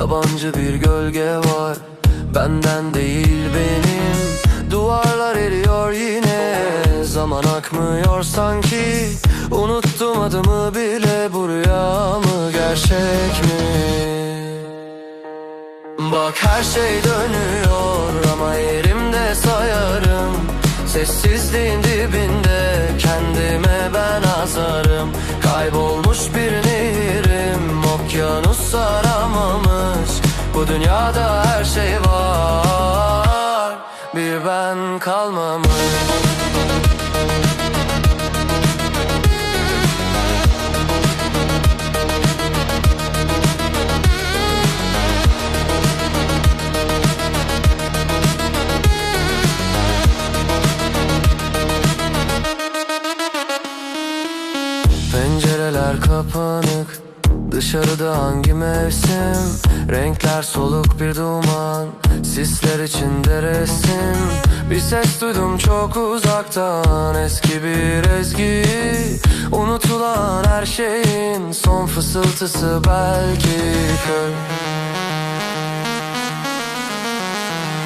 yabancı bir gölge var. Benden değil benim. Duvarlar eriyor yine. Zaman akmıyor sanki. Unuttum adımı bile. Bu rüya mı gerçek mi? Bak her şey dönüyor ama yerimde sayarım. Sessizliğin dibinde kendime ben azarım. Kaybolmuş bir nehirim dünyada her şey var. Bir ben kalmamış Pencereler kapanık Dışarıda hangi mevsim? Renkler soluk bir duman. Sisler içinde resim. Bir ses duydum çok uzaktan. Eski bir ezgi. Unutulan her şeyin Son fısıltısı belki köy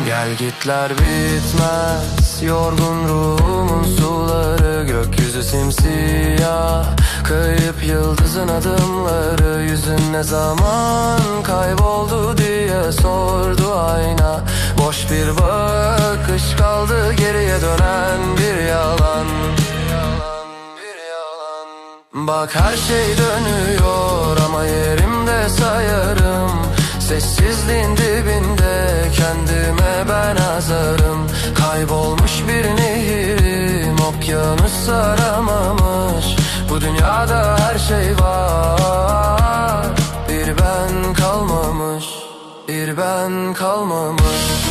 Gel gitler bitmez Yorgun ruhumun Gökyüzü simsiyah Kayıp yıldızın adımları. Yüzün ne zaman kayboldu diye sordu ayna. Boş bir bakış kaldı geriye dönen bir yalan. Bak her şey dönüyor ama yerimde sayarım. Sessizliğin dibinde kendime ben azarım. Kaybolmuş bir nehirim okyanus aramamış Bu dünyada her şey var. Bir ben kalmamış. Bir ben kalmamış